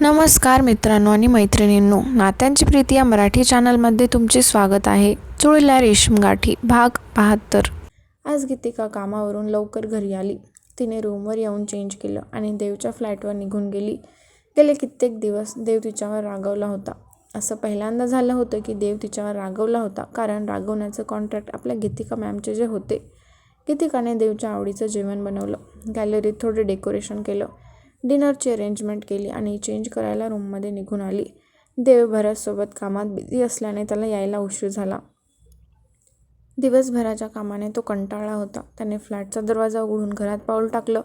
नमस्कार मित्रांनो आणि मैत्रिणींनो नात्यांची प्रीती या मराठी चॅनलमध्ये तुमचे स्वागत आहे. चुळल्या रेशमगाठी भाग बहात्तर. आज गीतिका कामावरून लवकर घरी आली. तिने रूमवर येऊन चेंज केलं आणि देवच्या फ्लॅटवर निघून गेली. गेले कित्येक दिवस देव तिच्यावर रागवला होता. असं पहिल्यांदा झालं होतं की देव तिच्यावर रागवला होता कारण रागवण्याचं कॉन्ट्रॅक्ट आपल्या गीतिका मॅमचे जे होते. गीतिकाने देवच्या आवडीचं जेवण बनवलं. गॅलरीत थोडं डेकोरेशन केलं. डिनरची अरेंजमेंट केली आणि चेंज करायला रूममध्ये निघून आली. देवभरासोबत कामात बिझी असल्याने त्याला यायला उशीर झाला. दिवसभराच्या कामाने तो कंटाळला होता. त्याने फ्लॅटचा दरवाजा उघडून घरात पाऊल टाकलं.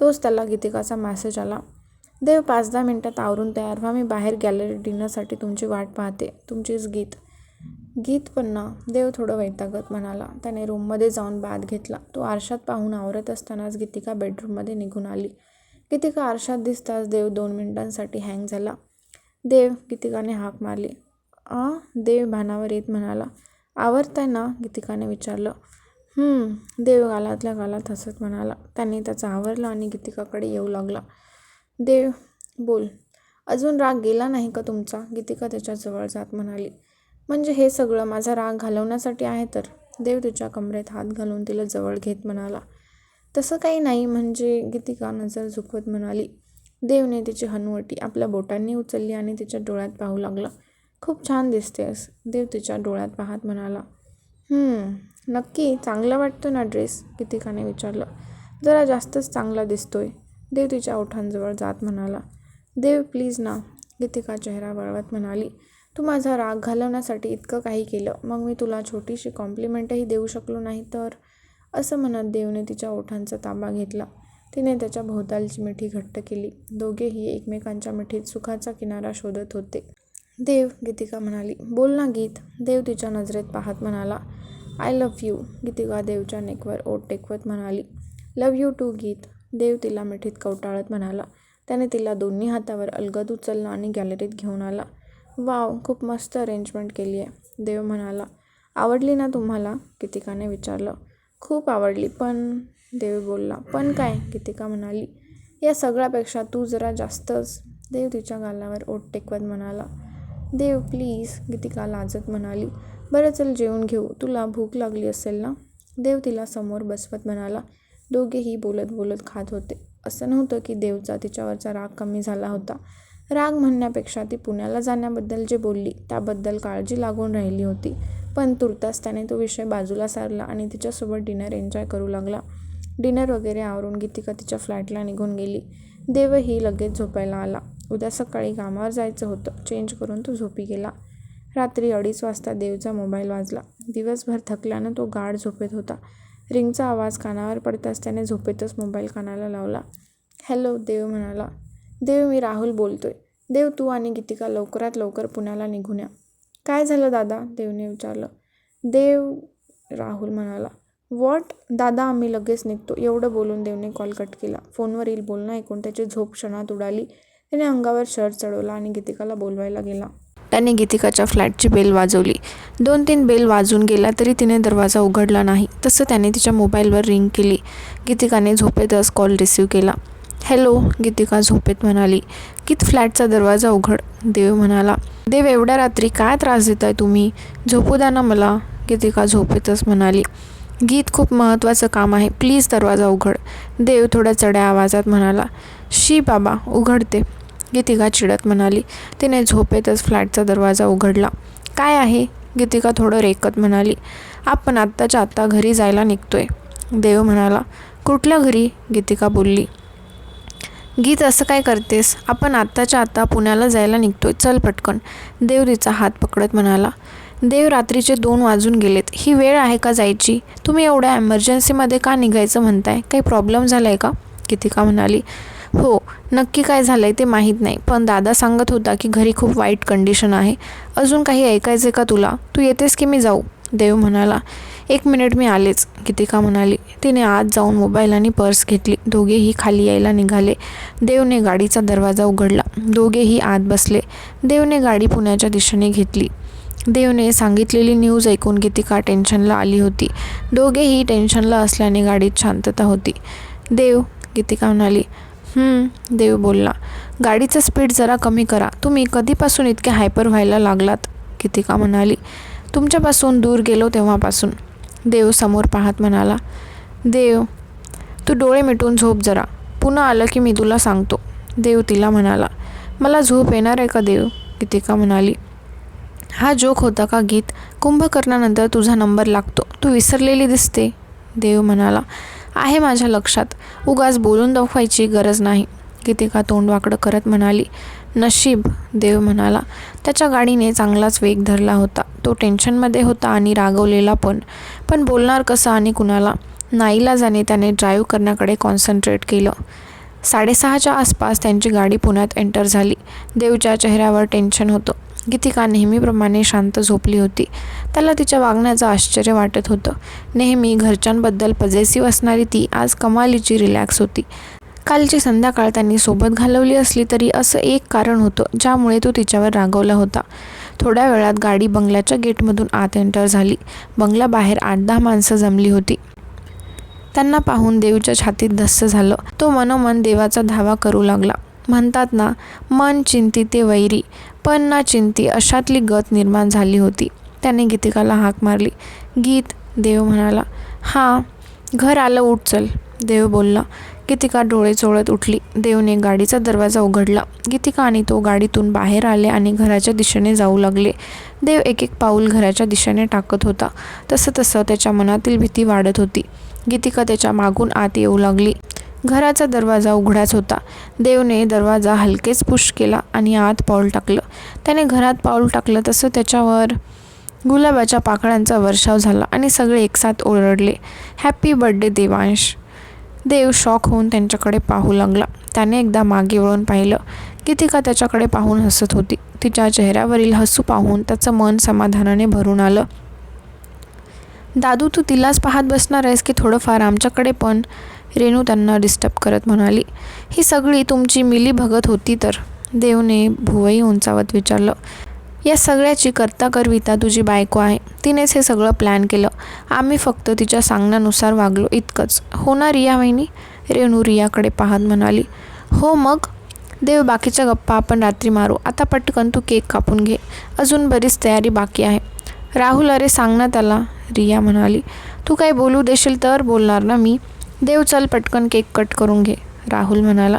तोच त्याला गीतिकाचा मॅसेज आला. देव पाच दहा मिनटात आवरून तयार व्हा. मी बाहेर गॅलरी डिनरसाठी तुमची वाट पाहते. तुमचीच गीत. गीत पण ना. देव थोडं वैतागत म्हणाला. त्याने रूममध्ये जाऊन बाद घेतला. तो आरशात पाहून आवरत असतानाच गीतिका बेडरूममध्ये निघून आली. गीतिका आरशात दिसताच देव दोन मिनिटांसाठी हँग झाला. देव गीतिकाने हाक मारली. आ? देव भानावर येत म्हणाला. आवरताय ना गीतिकाने विचारलं. देव गालातल्या गालात हसत म्हणाला. त्याने त्याचा आवरला आणि गीतिकाकडे येऊ लागला. देव बोल. अजून राग गेला नाही का तुमचा? गीतिका त्याच्याजवळ जात म्हणाली. म्हणजे हे सगळं माझा राग घालवण्यासाठी आहे तर? देव तिच्या कमरेत हात घालून तिला जवळ घेत म्हणाला. तसं काही नाही म्हणजे गीतिका नजर झुकवत म्हणाली देवने तिची हनुवटी आपल्या बोटांनी उचलली आणि तिच्या डोळ्यात पाहू लागला. खूप छान दिसतेस देव तिच्या डोळ्यात पाहत म्हणाला नक्की चांगला वाटतो ना ड्रेस? गीतिकाने विचारलं. जरा जास्तच चांगला दिसतोय. देव तिच्या ओठांजवळ जात म्हणाला देव प्लीज ना गीतिका चेहरा वळवत म्हणाली तू माझा राग घालवण्यासाठी इतकं काही केलं. मग मी तुला छोटीशी कॉम्प्लिमेंटही देऊ शकलो नाही तर? असं म्हणत देवने तिच्या ओठांचा ताबा घेतला. तिने त्याच्या भोवतालची मिठी घट्ट केली. दोघेही एकमेकांच्या मिठीत सुखाचा किनारा शोधत होते. देव गीतिका म्हणाली बोल ना गीत. देव तिच्या नजरेत पाहत म्हणाला आय लव्ह यू गीतिका देवच्या नेकवर ओट टेकवत म्हणाली लव्ह यू टू गीत. देव तिला मिठीत कवटाळत म्हणाला. त्याने तिला दोन्ही हातावर अलगद उचललं आणि गॅलरीत घेऊन आला. वाव खूप मस्त अरेंजमेंट केली आहे. देव म्हणाला आवडली ना तुम्हाला? गीतिकाने विचारलं खूप आवडली पण देव बोलला पण काय? गीतिका म्हणाली या सगळ्यापेक्षा तू जरा जास्तच. देव तिच्या गालावर ओट टेकवत म्हणाला देव प्लीज गीतिका लाजत म्हणाली बरं चल जेवून घेऊ तुला भूक लागली असेल ना? देव तिला समोर बसवत म्हणाला दोघेही बोलत बोलत खात होते. असं नव्हतं की देवचा तिच्यावरचा राग कमी झाला होता. राग म्हणण्यापेक्षा ती पुण्याला जाण्याबद्दल जे बोलली त्याबद्दल काळजी लागून राहिली होती. पण तुर्तास त्याने तो विषय बाजूला सारला आणि तिच्यासोबत डिनर एन्जॉय करू लागला. डिनर वगैरे आवरून गीतिका तिच्या फ्लॅटला निघून गेली. देवही लगेच झोपायला आला. उद्या सकाळी कामावर जायचं होतं. चेंज करून तो झोपी गेला. रात्री अडीच वाजता देवचा मोबाईल वाजला. दिवसभर थकल्यानं तो गाढ झोपेत होता. रिंगचा आवाज कानावर पडताच त्याने झोपेतच मोबाईल कानाला लावला. हॅलो देव म्हणाला. देव मी राहुल बोलतोय. देव तू आणि गीतिका लवकरात लवकर पुण्याला निघून या. काय झालं दादा? देवने विचारलं. देव राहुल म्हणाला. वॉट? दादा आम्ही लगेच निघतो. एवढं बोलून देवने कॉल कट केला. फोनवरील बोलणं ऐकून त्याची झोप क्षणात उडाली. त्याने अंगावर शर्ट चढवला आणि गीतिकाला बोलवायला गेला. त्याने गीतिकाच्या फ्लॅटची बेल वाजवली. दोन तीन बेल वाजून गेला तरी तिने दरवाजा उघडला नाही. तसं त्याने तिच्या मोबाईलवर रिंग केली. गीतिकाने झोपेतच कॉल रिसीव्ह केला. हॅलो गीतिका झोपेत म्हणाली गीत फ्लॅटचा दरवाजा उघड देव म्हणाला. देव एवढ्या रात्री काय त्रास देताय तुम्ही? झोपू द्या ना मला गीतिका झोपेतच म्हणाली. गीत खूप महत्त्वाचं काम आहे प्लीज दरवाजा उघड देव थोड्या चढ्या आवाजात म्हणाला. शी बाबा उघडते गीतिका चिडत म्हणाली. तिने झोपेतच फ्लॅटचा दरवाजा उघडला. काय आहे? गीतिका थोडं रेकत म्हणाली. आपण आत्ताच्या आत्ता घरी जायला निघतोय देव म्हणाला. कुठल्या घरी? गीतिका बोलली. गीत असं काय करतेस? आपण आत्ताच्या आत्ता पुण्याला जायला निघतोय. चल पटकन. देव तिचा हात पकडत म्हणाला. देव रात्रीचे दोन वाजून गेलेत. ही वेळ आहे का जायची? तुम्ही एवढ्या एमर्जन्सीमध्ये का निघायचं म्हणताय? काही प्रॉब्लेम झाला आहे का? गीतिका म्हणाली. हो नक्की काय झालं आहे ते माहीत नाही. पण दादा सांगत होता की घरी खूप वाईट कंडिशन आहे. अजून काही ऐकायचं का तुला? तू येतेस की मी जाऊ? देव म्हणाला एक मिनिट मी आलेच गीतिका म्हणाली तिने आत जाऊन मोबाईल आणि पर्स घेतली दोघेही खाली यायला निघाले देवने गाडीचा दरवाजा उघडला दोघेही आत बसले देवने गाडी पुण्याच्या दिशेने घेतली देवने सांगितलेली न्यूज ऐकून गीतिका टेन्शनला आली होती दोघेही टेन्शनला असल्याने गाडीत शांतता होती देव गीतिका म्हणाली देव बोलला. "गाडीचं स्पीड जरा कमी करा. तुम्ही कधीपासून इतके हायपर व्हायला लागलात?" गीतिका म्हणाली. "तुमच्यापासून दूर गेलो तेव्हापासून." देव समोर पाहत म्हणाला. "देव, तू डोळे मिटून झोप जरा. पुन्हा आलं की मी तुला सांगतो." देव तिला म्हणाला. "मला झोप येणार आहे का देव?" गीतिका म्हणाली. "हा जोक होता का गीत? कुंभकर्णानंतर तुझा नंबर लागतो. तू विसरलेली दिसते." देव म्हणाला. "आहे माझ्या लक्षात. उगाच बोलून दाखवायची गरज नाही." गीतिका तोंड वाकडं करत म्हणाली. "नशीब," देव म्हणाला. त्याच्या गाडीने चांगलाच वेग धरला होता. तो टेन्शनमध्ये होता आणि रागवलेला पण. पण बोलणार कसं आणि कुणाला? नाईलाजाने त्याने ड्राईव्ह करण्याकडे कॉन्सन्ट्रेट केलं. साडेसहाच्या आसपास त्यांची गाडी पुण्यात एंटर झाली. देवच्या चेहऱ्यावर टेन्शन होतं. गीतिका नेहमीप्रमाणे शांत झोपली होती. त्याला तिच्या वागण्याचं आश्चर्य वाटत होतं. नेहमी घरच्यांबद्दल पजेसिव्ह असणारी ती आज कमालीची रिलॅक्स होती. कालची संध्याकाळ त्यांनी सोबत घालवली असली तरी असं एक कारण होतं ज्यामुळे तो तिच्यावर रागवला होता. थोड्या वेळात गाडी बंगल्याच्या गेटमधून आत एंटर झाली. बंगला बाहेर आठ-दहा माणसं जमली होती. त्यांना पाहून देवच्या छातीत धस्स झालं. तो मनोमन देवाचा धावा करू लागला. म्हणतात ना, मन चिंती ते वैरी, पण ना चिंती अशातली गत निर्माण झाली होती. त्याने गीतिकाला हाक मारली. "गीत," देव म्हणाला. "हां." "घर आलं उठ चल," देव बोलला. गीतिका डोळे चोळत उठली. देवने गाडीचा दरवाजा उघडला. गीतिका आणि तो गाडीतून बाहेर आले आणि घराच्या दिशेने जाऊ लागले. देव एक एक पाऊल घराच्या दिशेने टाकत होता. तसं तसं त्याच्या मनातील भीती वाढत होती. गीतिका त्याच्या मागून आत येऊ लागली. घराचा दरवाजा उघडाच होता. देवने दरवाजा हलकेच पुश केला आणि आत पाऊल टाकलं. त्याने घरात पाऊल टाकलं तसं त्याच्यावर गुलाबाच्या पाकळ्यांचा वर्षाव झाला आणि सगळे एकसाथ ओरडले, "happy birthday Devansh!" Dev shock होऊन त्यांच्याकडे पाहू लागला. त्याने एकदा मागे वळून पाहिलं. गीतिका त्याच्याकडे पाहून हसत होती. तिच्या चेहऱ्यावरील हसू पाहून त्याचं मन समाधानाने भरून आलं. "दादू तू तिलाच पाहत बसणार आहेस की थोडंफार आमच्याकडे पण?" रेणू त्यांना डिस्टर्ब करत म्हणाली. "ही सगळी तुमची मिली भगत होती तर?" देवने भुवई उंचावत विचारलं. "या सगळ्याची कर्ता करविता तुझी बायको आहे. तिनेच हे सगळं प्लॅन केलं. आम्ही फक्त तिच्या सांगण्यानुसार वागलो इतकंच. हो ना रिया वहिनी?" रेणू रियाकडे पाहत म्हणाली. "हो मग?" देव बाकीच्या गप्पा आपण रात्री मारू. आता पटकन तू केक कापून घे. अजून बरीच तयारी बाकी आहे. राहुल अरे सांग ना त्याला, रिया म्हणाली. "तू काही बोलू देशील तर बोलणार ना मी." देव चल पटकन केक कट करून घे, राहुल म्हणाला.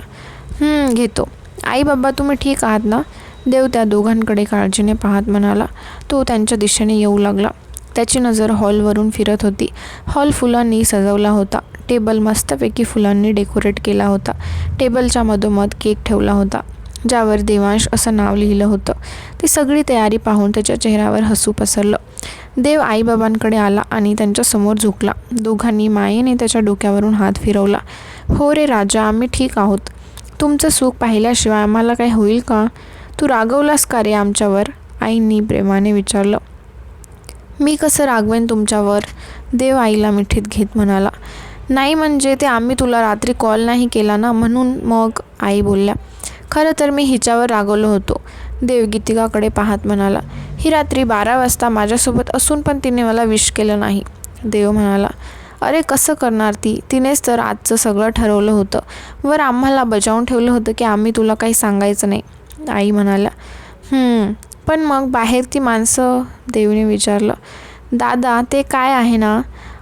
घेतो." "आई बाबा तुम्ही ठीक आहात ना?" देव त्या दोघांकडे काळजीने पाहत म्हणाला. तो त्यांच्या दिशेने येऊ लागला. त्याची नजर हॉलवरून फिरत होती. हॉल फुलांनी सजवला होता. टेबल मस्तपैकी फुलांनी डेकोरेट केला होता. टेबलच्या मधोमध केक ठेवला होता, ज्यावर देवांश असं नाव लिहिलं होतं. ती सगळी तयारी पाहून त्याच्या चेहऱ्यावर हसू पसरलं. देव आईबाबांकडे आला आणि त्यांच्यासमोर झुकला. दोघांनी मायेने त्याच्या डोक्यावरून हात फिरवला. "हो रे राजा, आम्ही ठीक आहोत. तुमचं सुख पाहिल्याशिवाय आम्हाला काही होईल का? तू रागवलास का रे आमच्यावर?" आईंनी प्रेमाने विचारलं. "मी कसं रागवेन तुमच्यावर?" देव आईला मिठीत घेत म्हणाला. "नाही म्हणजे ते आम्ही तुला रात्री कॉल नाही केला ना म्हणून मग," आई बोलल्या. "खरं तर मी हिच्यावर रागवलो होतो." देव गीतिकाकडे पाहत म्हणाला. "ही रात्री बारा वाजता माझ्यासोबत असून पण तिने मला विश केलं नाही." देव म्हणाला. "अरे कसं करणार ती? तिनेच तर आजचं सगळं ठरवलं होतं. वर आम्हाला बजावून ठेवलं होतं की आम्ही तुला काही सांगायचं नाही." आई म्हणाला पण मग बाहेर ती माणसं?" देवने विचारलं. "दादा ते काय आहे ना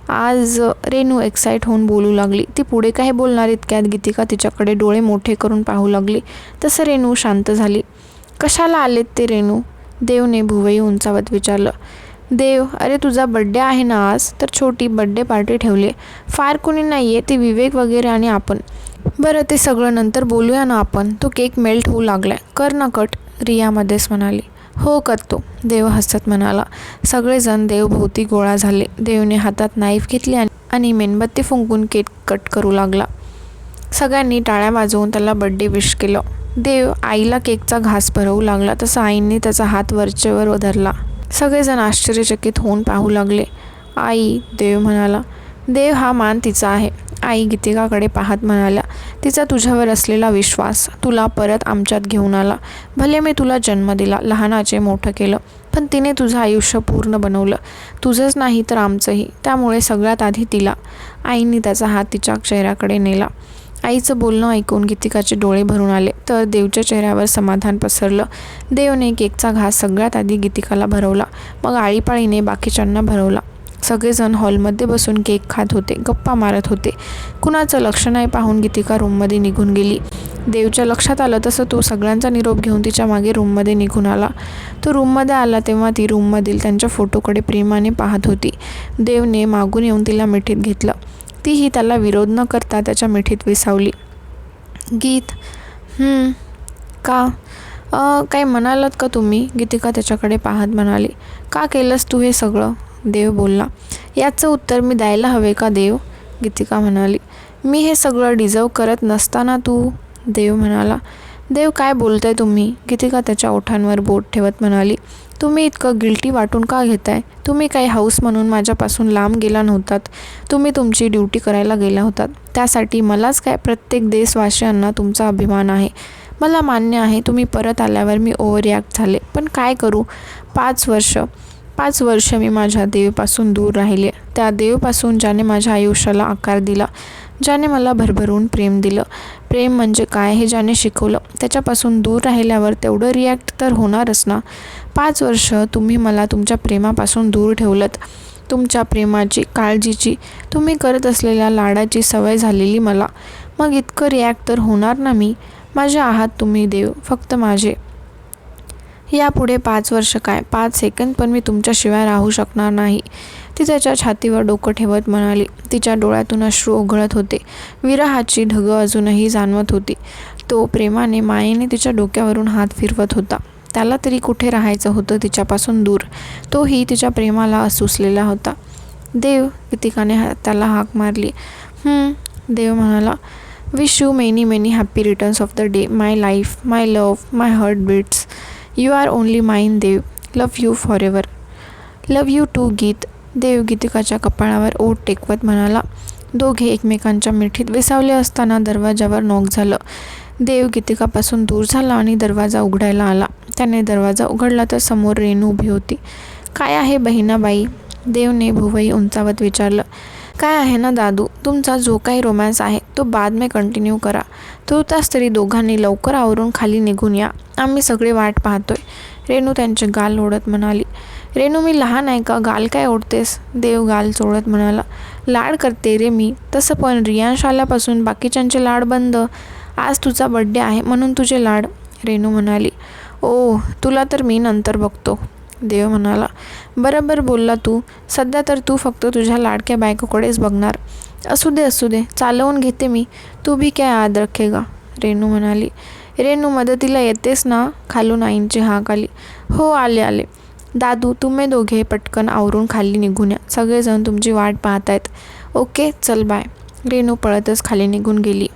आज रेणू एक्साईट होऊन बोलू लागली. ती पुढे काय बोलणार इतक्यात गीतिका तिच्याकडे डोळे मोठे करून पाहू लागली. तसं रेणू शांत झाली. "कशाला आलेत ते रेणू?" देवने भुवई उंचावत विचारलं. देव अरे तुझा बड्डे आहे ना आज तर छोटी बड्डे पार्टी ठेवली फार कुणी नाही आहे ते विवेक वगैरे आणि आपण बरं ते सगळं नंतर बोलूया ना आपण. तो केक मेल्ट होऊ लागलाय. कर ना कट रियामध्येच म्हणाली. हो करतो. देव हसत म्हणाला. सगळेजण देवभोवती गोळा झाले. देवने हातात नाईफ घेतली आणि मेणबत्ती फुंकून केक कट करू लागला. सगळ्यांनी टाळ्या वाजवून त्याला बड्डे विश केलं. देव आईला केकचा घास भरवू लागला. तसं आईंनी त्याचा हात वरचेवर धरला सगळेजण आश्चर्यचकित होऊन पाहू लागले. आई देव म्हणाला देव हा मान तिचा आहे. आई गीतिकाकडे पाहत म्हणाल्या तिचा तुझ्यावर असलेला विश्वास तुला परत आमच्यात घेऊन आला. भले मी तुला जन्म दिला लहानाचे मोठं केलं पण तिने तुझं आयुष्य पूर्ण बनवलं. तुझंच नाही तर आमचंही. त्यामुळे सगळ्यात आधी तिला आईने त्याचा हात तिच्या चेहऱ्याकडे नेला. आईचं बोलणं ऐकून गीतिकाचे डोळे भरून आले. तर देवच्या चेहऱ्यावर समाधान पसरलं. देवने केकचा घास सगळ्यात आधी गीतिकाला भरवला. मग आळीपाळीने बाकीच्यांना भरवला. सगळेजण हॉलमध्ये बसून केक खात होते गप्पा मारत होते. कुणाचं लक्ष नाही पाहून गीतिका रूममध्ये निघून गेली. देवच्या लक्षात आलं तसं तो सगळ्यांचा निरोप घेऊन तिच्यामागे रूममध्ये निघून आला. तो रूममध्ये आला तेव्हा ती रूममधील त्यांच्या फोटोकडे प्रेमाने पाहत होती. देवने मागून येऊन तिला मिठीत घेतलं. तीही त्याला विरोध न करता त्याच्या मिठीत विसावली. गीत का? काही म्हणालात का तुम्ही? गीतिका त्याच्याकडे पाहत म्हणाली. का केलंस तू हे सगळं? देव बोलला याचं उत्तर मी द्यायला हवे का देव? गीतिका म्हणाली मी हे सगळं डिझर्व करत नसताना तू? देव म्हणाला देव काय बोलताय तुम्ही? गीतिका त्याच्या ओठांवर बोट ठेवत म्हणाली तुम्ही इतकं गिल्टी वाटून का घेताय? तुम्ही काही हाऊस म्हणून माझ्यापासून लांब गेला नव्हतात. तुम्ही तुमची ड्युटी करायला गेला होतात. त्यासाठी मलाच काय प्रत्येक देशवासियांना तुमचा अभिमान आहे. मला मान्य आहे तुम्ही परत आल्यावर मी ओव्हर रिॲक्ट झाले. पण काय करू? पाच वर्ष पाच वर्ष मी माझ्या देवीपासून दूर राहिले. त्या देवीपासून ज्याने माझ्या आयुष्याला आकार दिला ज्याने मला भरभरून प्रेम दिलं. प्रेम म्हणजे काय हे ज्याने शिकवलं? त्याच्यापासून दूर राहिल्यावर तेवढं रिॲक्ट तर होणारच ना? पाच वर्ष तुम्ही मला तुमच्या प्रेमापासून दूर ठेवलत. तुमच्या प्रेमाची काळजीची तुम्ही करत असलेल्या लाडाची सवय झालेली मला. मग इतकं रिॲक्ट तर होणार ना मी? माझे आहात तुम्ही देव फक्त माझे. यापुढे पाच वर्ष काय? पाच सेकंद पण मी तुमच्याशिवाय राहू शकणार नाही. ती त्याच्या छातीवर डोकं ठेवत म्हणाली. तिच्या डोळ्यातून अश्रू ओघळत होते. विरहाची ढगं अजूनही जाणवत होती. तो प्रेमाने मायेने तिच्या डोक्यावरून हात फिरवत होता. त्याला तरी कुठे राहायचं होतं तिच्यापासून दूर? तोही तिच्या प्रेमाला असुसलेला होता. देव गीतिकाने हा त्याला हाक मारली. देव म्हणाला wish you many many happy returns of the day my life my love my heart beats you are only mine Dev. Love you forever love you too Geet. Dev गीतिकाच्या कपाळावर ओट टेकवत म्हणाला. दोघे एकमेकांच्या मिठीत विसावले असताना दरवाजावर नॉक झालं. देव गीतिकापासून दूर झाला आणि दरवाजा उघडायला आला. त्याने दरवाजा उघडला तर समोर रेणू उभी होती. काय आहे बहिणाबाई? देवने भुवई उंचावत विचारलं. काय आहे ना दादू? तुमचा जो काही रोमॅन्स आहे तो बाद में कंटिन्यू करा. तुर्तास तरी दोघांनी लवकर आवरून खाली निघून या. आम्ही सगळे वाट पाहतोय. रेणू त्यांचे गाल ओढत म्हणाली रेणू मी लहान आहे का? गाल काय ओढतेस? देव गाल चोळत म्हणाला लाड करते रे मी. तसं पण रियांश आल्यापासून बाकीच्यांचे लाड बंद. आज तुझा बड्डे आहे म्हणून तुझे लाड. रेणू म्हणाली ओ तुला तर मी नंतर बघतो. देव म्हणाला बरोबर बोलला तू. सध्या तर तू फक्त तुझ्या लाडक्या बायकोकडेच बघणार. असू दे असू दे. चालवून घेते मी. तू भी काय याद रखेगा? रेणू म्हणाली. रेणू मदतीला येतेस ना? खालून आईंची हाक आली. हो आले आले. दादू तुम्ही दोघे पटकन आवरून खाली निघून या. सगळेजण तुमची वाट पाहत आहेत ओके चल बाय. रेणू पळतच खाली निघून गेली.